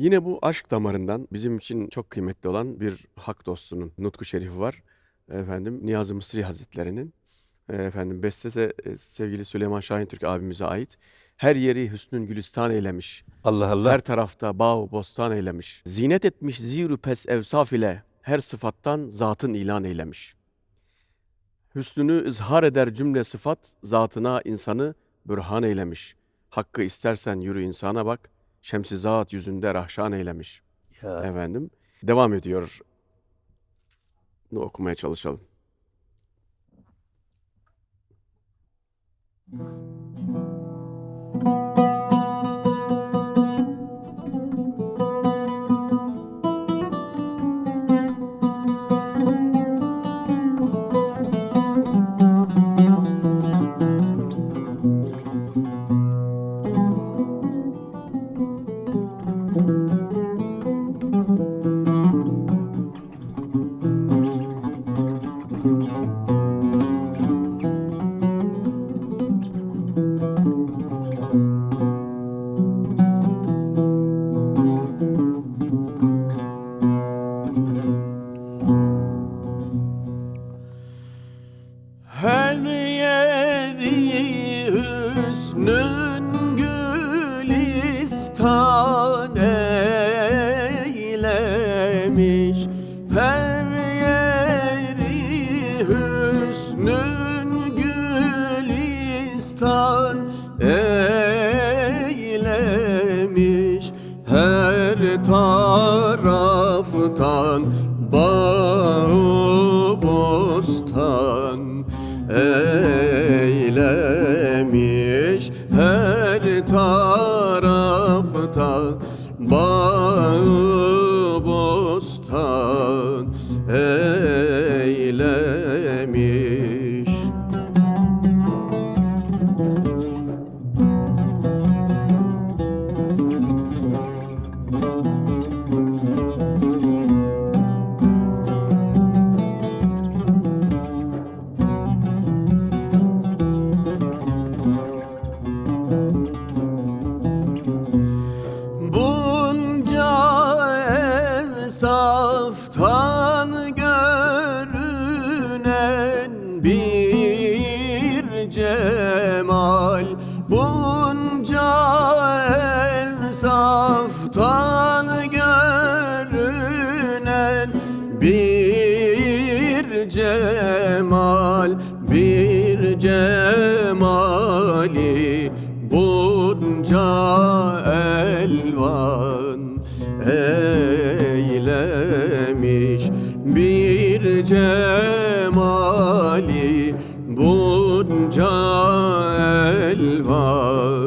Yine bu aşk damarından bizim için çok kıymetli olan bir hak dostunun nutku şerifi var. Efendim Niyazi Mısri Hazretleri'nin e, efendim bestesi e, sevgili Süleyman Şahin Türk abimize ait. Her yeri hüsnün gülistan eylemiş. Allah Allah. Her tarafta bağ bostan eylemiş. Zinet etmiş ziru pes evsaf ile her sıfattan zatın ilan eylemiş. Hüsnünü izhar eder cümle sıfat, zatına insanı bürhan eylemiş. Hakkı istersen yürü insana bak, şemsi zat yüzünde rahşan eylemiş. Ya. Efendim, devam ediyor. Bunu okumaya çalışalım. Her hüsnün gülistan eylemiş Her taraftan bağ bostan eylemiş her tarafta bağ bostan eylemiş saftan görünen bir cemal Bir cemali bunca elvan eylemiş. Bir cemali bunca elvan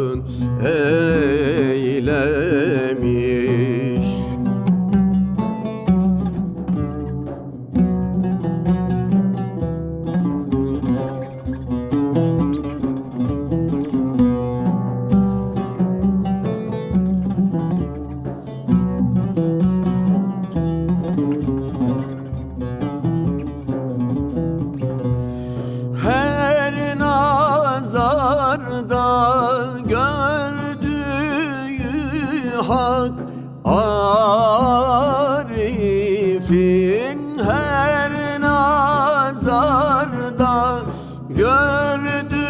nazarda gördüğü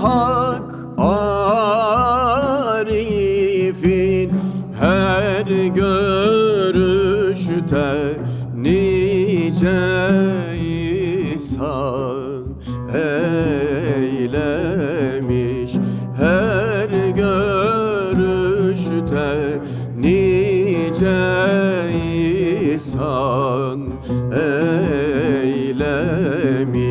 hak Arif'in. Her görüşte nice ihsan eylemiş. Her görüşte nice ihsan eylemiş me.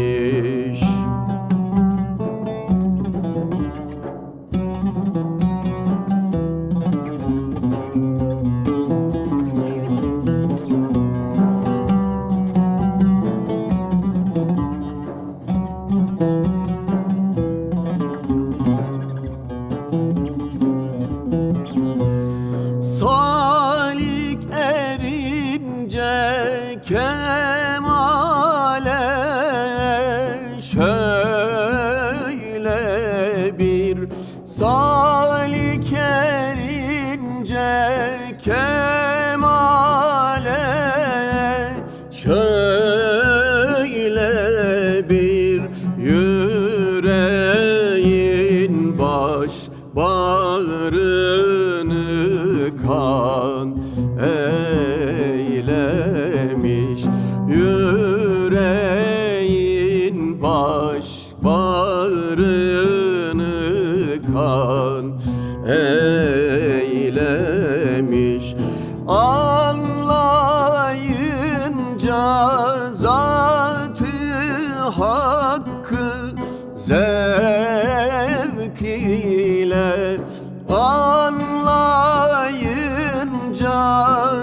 Anlayınca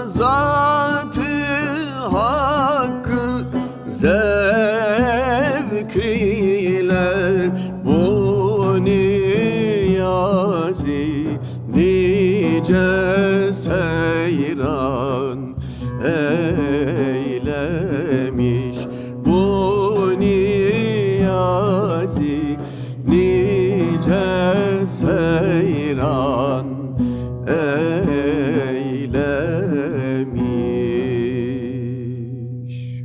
zatı hakkı zevk ile bu niyazi nice seyran eylemiş.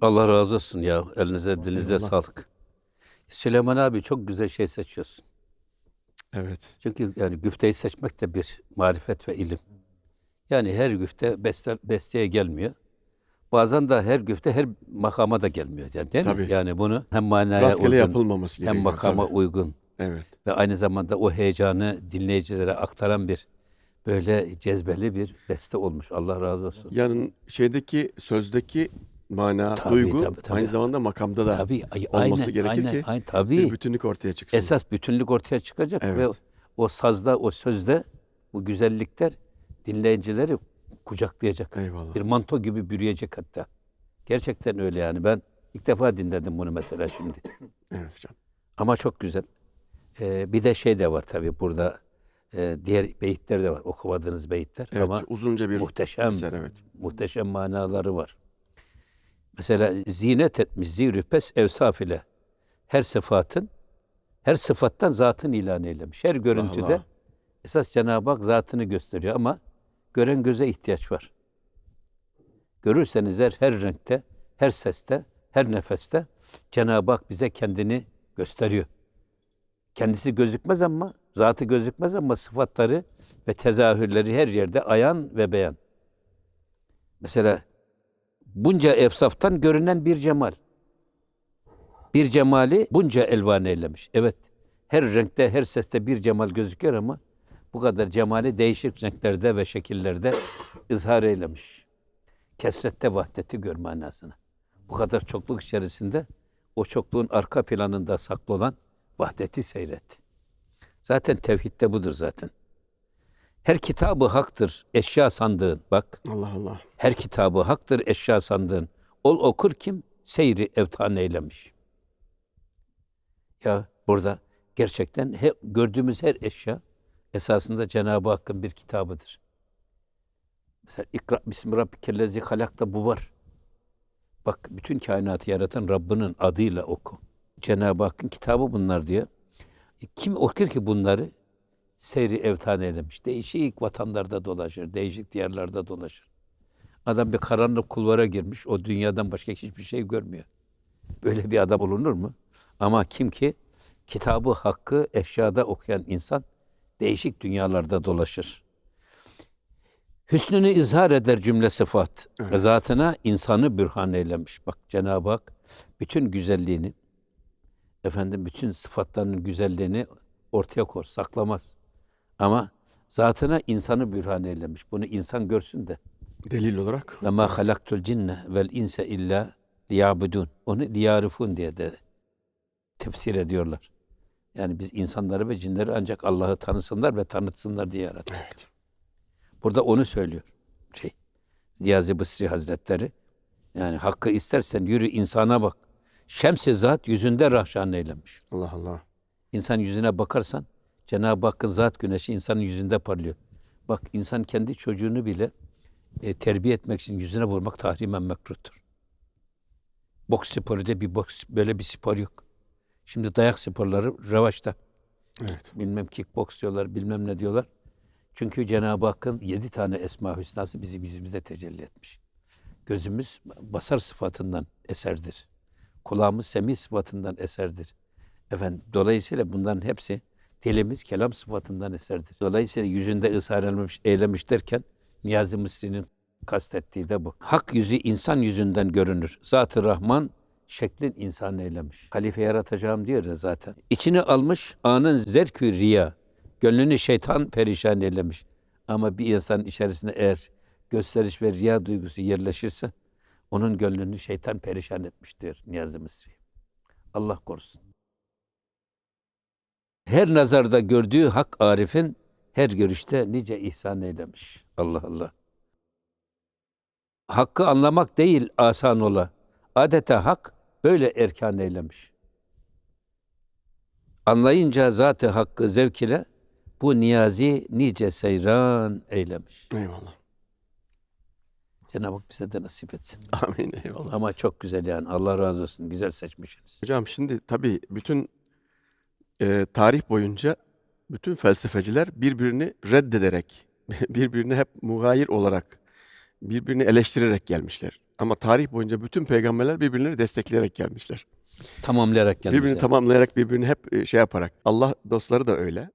Allah razı olsun ya. Elinize dilinize sağlık. Süleyman abi çok güzel şey seçiyorsun. Evet. Çünkü yani güfteyi seçmek de bir marifet ve ilim. Yani her güfte beste, besteye gelmiyor. Bazen de her güfte her makama da gelmiyor. Yani değil Tabii. mi? Yani bunu hem manaya Rastgele uygun, yapılmaması hem makama tabii. uygun Evet. ve aynı zamanda o heyecanı dinleyicilere aktaran bir böyle cezbeli bir beste olmuş. Allah razı olsun. Yani şeydeki sözdeki mana, Tabii, duygu tabii, tabii. aynı zamanda makamda da Tabii olması aynen, gerekir aynen, ki aynen, tabii. bir bütünlük ortaya çıksın. Esas bütünlük ortaya çıkacak ve Evet. o sazda, o sözde bu güzellikler dinleyicileri kucaklayacak. Eyvallah. Bir manto gibi bürüyecek hatta. Gerçekten öyle yani. Ben ilk defa dinledim bunu mesela şimdi. Evet hocam. Ama çok güzel. Ee, bir de şey de var tabii burada. e, diğer beyitler de var. Okumadığınız beyitler Evet, ama uzunca bir muhteşem eser evet. muhteşem manaları var. Mesela zinet etmiş zirü pes evsaf ile her sıfatın her sıfattan zatın ilan eylemiş. Her görüntüde Allah. esas Cenab-ı Hak zatını gösteriyor ama gören göze ihtiyaç var. Görürseniz her, her renkte, her seste, her nefeste Cenab-ı Hak bize kendini gösteriyor. Kendisi gözükmez ama, zatı gözükmez ama sıfatları ve tezahürleri her yerde ayan ve beyan. Mesela bunca efsaftan görünen bir cemal. Bir cemali bunca elvan eylemiş. Evet, her renkte, her seste bir cemal gözüküyor ama bu kadar cemali değişik renklerde ve şekillerde izhar eylemiş. Kesrette vahdeti gör manasına. Bu kadar çokluk içerisinde o çokluğun arka planında saklı olan vahdeti seyret. Zaten tevhid de budur zaten. Her kitabı haktır eşya sandığın. Bak Allah Allah. her kitabı haktır eşya sandığın. Ol okur kim? Seyri evtan eylemiş. Ya burada gerçekten he, gördüğümüz her eşya esasında Cenab-ı Hakk'ın bir kitabıdır. Mesela İkra Bismi Rabbikellezi halakta bu var. Bak bütün kainatı yaratan Rabbinin adıyla oku. Cenab-ı Hakk'ın kitabı bunlar diyor. E, kim okur ki bunları? Seyri evtan eylemiş. Değişik vatanlarda dolaşır, değişik diyarlarda dolaşır. Adam bir karanlık kulvara girmiş, o dünyadan başka hiçbir şey görmüyor. Böyle bir adam olunur mu? Ama kim ki kitabı hakkı eşyada okuyan insan değişik dünyalarda dolaşır. Hüsnünü izhar eder cümle sıfat. Zatına insanı bürhan eylemiş. Bak Cenab-ı Hak bütün güzelliğini, efendim bütün sıfatlarının güzelliğini ortaya kor, saklamaz. Ama zatına insanı bürhan eylemiş. Bunu insan görsün de. Delil olarak Ve ma halaktul cinne vel inse illa liyabudun. Onu liyarifun diye de tefsir ediyorlar. Yani biz insanları ve cinleri ancak Allah'ı tanısınlar ve tanıtsınlar diye yarattık. Evet. Burada onu söylüyor. Şey, Niyazi Bısri Hazretleri. Yani hakkı istersen yürü insana bak. Şems-i zat yüzünde rahşan eylemiş. Allah Allah. İnsan yüzüne bakarsan Cenab-ı Hakk'ın zat güneşi insanın yüzünde parlıyor. Bak insan kendi çocuğunu bile e, terbiye etmek için yüzüne vurmak tahrimen mekruhtur. Boks sporu da bir boks böyle bir spor yok. Şimdi dayak sporları revaçta. Evet. Bilmem kickboks diyorlar, bilmem ne diyorlar. Çünkü Cenab-ı Hakk'ın yedi tane esma hüsnası bizi yüzümüzde tecelli etmiş. Gözümüz basar sıfatından eserdir. Kulağımız semih sıfatından eserdir. Efendim, dolayısıyla bunların hepsi Dilimiz kelam sıfatından eserdir. Dolayısıyla yüzünde ısrar eylemiş, eylemiş derken Niyazi Mısri'nin kastettiği de bu. Hak yüzü insan yüzünden görünür. Zat-ı Rahman şeklin insan eylemiş. Halife yaratacağım diyor ya zaten. İçini almış anın zerkü riya. Gönlünü şeytan perişan eylemiş. Ama bir insanın içerisine eğer gösteriş ve riya duygusu yerleşirse onun gönlünü şeytan perişan etmiş diyor Niyazi Mısri. Allah korusun. Her nazarda gördüğü hak Arif'in her görüşte nice ihsan eylemiş. Allah Allah. Hakkı anlamak değil asan ola. Adeta hak böyle erkan eylemiş. Anlayınca zatı hakkı zevk ile bu niyazi nice seyran eylemiş. Eyvallah. Cenab-ı Hak bize de nasip etsin. Amin eyvallah. Ama çok güzel yani. Allah razı olsun. Güzel seçmişsiniz. Hocam şimdi tabii bütün e, tarih boyunca bütün felsefeciler birbirini reddederek, birbirini hep mugayir olarak, birbirini eleştirerek gelmişler. Ama tarih boyunca bütün peygamberler birbirlerini destekleyerek gelmişler. Tamamlayarak gelmiş. birbirini tamamlayarak, birbirini hep e, şey yaparak. Allah dostları da öyle.